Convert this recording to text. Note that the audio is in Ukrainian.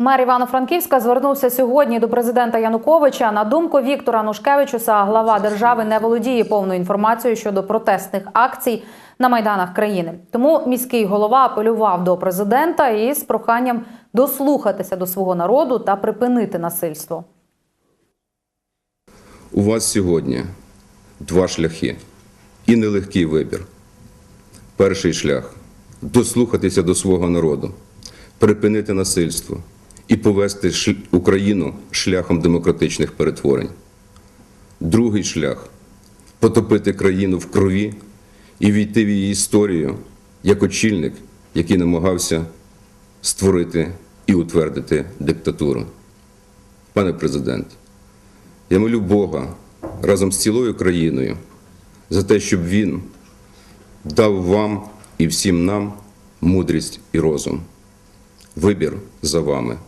Мер Івано-Франківська звернувся сьогодні до президента Януковича. На думку Віктора Нушкевичуса, глава держави не володіє повною інформацією щодо протестних акцій на майданах країни. Тому міський голова апелював до президента із проханням дослухатися до свого народу та припинити насильство. У вас сьогодні два шляхи і нелегкий вибір. Перший шлях дослухатися до свого народу, припинити насильство і повести Україну шляхом демократичних перетворень. Другий шлях потопити країну в крові і війти в її історію як очільник, який намагався створити і утвердити диктатуру. Пане президент, я молю Бога разом з цілою країною за те, щоб Він дав вам і всім нам мудрість і розум. Вибір за вами.